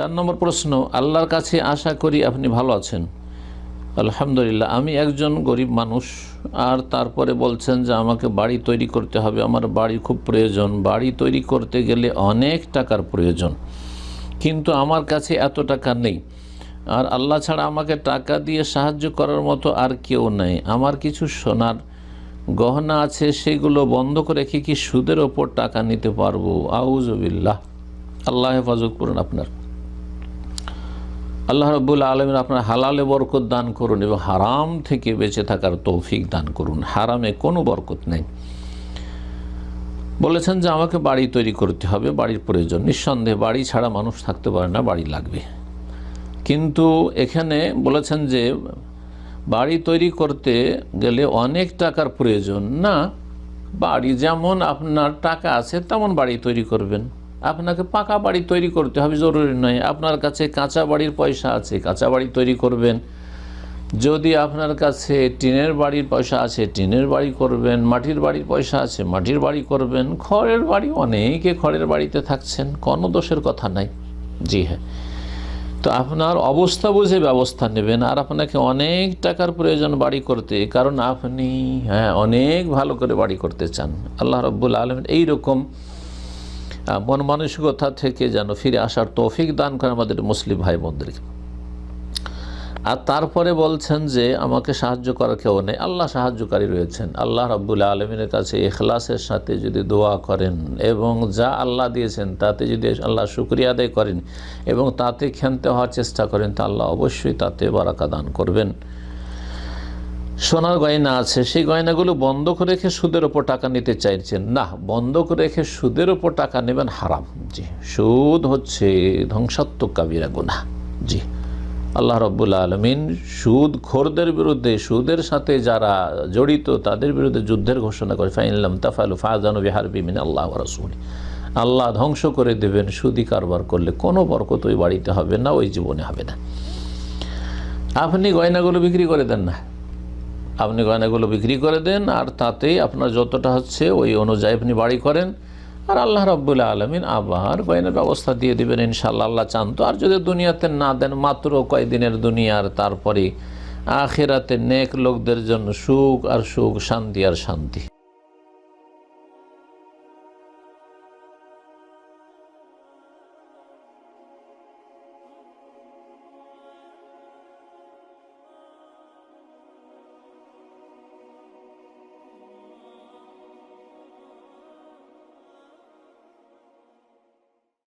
চার নম্বর প্রশ্ন, আল্লাহর কাছে আশা করি আপনি ভালো আছেন। আলহামদুলিল্লাহ, আমি একজন গরিব মানুষ, আর তারপরে বলছেন যে আমাকে বাড়ি তৈরি করতে হবে। আমার বাড়ি খুব প্রয়োজন। বাড়ি তৈরি করতে গেলে অনেক টাকার প্রয়োজন। কিন্তু আমার কাছে এত টাকা নেই। আর আল্লাহ ছাড়া আমাকে টাকা দিয়ে সাহায্য করার মতো আর কেউ নেই। আমার কিছু সোনার গহনা আছে, সেগুলো বন্ধ করে রেখে কি সুদের ওপর টাকা নিতে পারব? আউজবিল্লাহ আল্লাহ হেফাজত করুন আপনার। আল্লাহ রব্বুল আলমিন আপনার হালালে বরকত দান করুন এবং হারাম থেকে বেঁচে থাকার তৌফিক দান করুন। হারামে কোনো বরকত নেই। বলেছেন যে আমাকে বাড়ি তৈরি করতে হবে, বাড়ির প্রয়োজন। নিঃসন্দেহে বাড়ি ছাড়া মানুষ থাকতে পারে না, বাড়ি লাগবে। কিন্তু এখানে বলেছেন যে বাড়ি তৈরি করতে গেলে অনেক টাকার প্রয়োজন। না, বাড়ি যেমন আপনার টাকা আছে, তেমন বাড়ি তৈরি করবেন। আপনাকে পাকা বাড়ি তৈরি করতে হবে, জরুরি নয়। আপনার কাছে কাঁচা বাড়ির পয়সা আছে, কাঁচা বাড়ি তৈরি করবেন। যদি আপনার কাছে টিনের বাড়ির পয়সা আছে, টিনের বাড়ি করবেন, মাটির বাড়ির পয়সা আছে, মাটির বাড়ি করবেন, খড়ের বাড়ি অনেকে খড়ের বাড়িতে থাকছেন, কোনো দোষের কথা নাই। জি হ্যাঁ। তো আপনার অবস্থা বুঝে ব্যবস্থা নেবেন, আর আপনাকে অনেক টাকার প্রয়োজন বাড়ি করতে, কারণ আপনি হ্যাঁ অনেক ভালো করে বাড়ি করতে চান। আল্লাহ রব্বুল আলমিন এইরকম মন মানসিকতা থেকে যেন ফিরে আসার তৌফিক দান করে আমাদের মুসলিম ভাই বোনদেরকে আর তারপরে বলছেন যে, আমাকে সাহায্য করার কেউ নেই। আল্লাহ সাহায্যকারী রয়েছেন। আল্লাহ রাব্বুল আলমিনের কাছে এখলাসের সাথে যদি দোয়া করেন এবং যা আল্লাহ দিয়েছেন, তাতে যদি আল্লাহ শুক্রিয়া আদায় করেন এবং তাতে ক্ষান্ত হওয়ার চেষ্টা করেন, তা আল্লাহ অবশ্যই তাতে বারাকা দান করবেন। সোনার গয়না আছে, সেই গয়নাগুলো বন্ধক রেখে সুদের ওপর টাকা নিতে চাইছেন। না, বন্ধক রেখে সুদের ওপর টাকা নেবেন হারাম। জি, সুদ হচ্ছে ধ্বংসাত্মক কাবিরা গুনাহ। জি, আল্লাহ রব্বুল আলমিন সুদ খোরদের বিরুদ্ধে, সুদের সাথে যারা জড়িত, তাদের বিরুদ্ধে যুদ্ধের ঘোষণা করে ফাইনলাম তাফালু ফাজানু বিহার বিমিন আল্লাহ রসুল। আল্লাহ ধ্বংস করে দেবেন, সুদি কারবার করলে কোনো বরকত ওই বাড়িতে হবে না, ওই জীবনে হবে না। আপনি গয়নাগুলো বিক্রি করে দেন না। আপনি গয়নাগুলো বিক্রি করে দেন, আর তাতেই আপনার যতটা হচ্ছে ওই অনুযায়ী আপনি বাড়ি করেন। আর আল্লাহ রব্বুল আলমিন আবার গয়নার ব্যবস্থা দিয়ে দেবেন ইনশাল্লাহ আল্লাহ চান তো আর যদি দুনিয়াতে না দেন, মাত্র কয়দিনের দুনিয়ার তারপরে আখেরাতে নেক লোকদের জন্য সুখ আর সুখ, শান্তি আর শান্তি।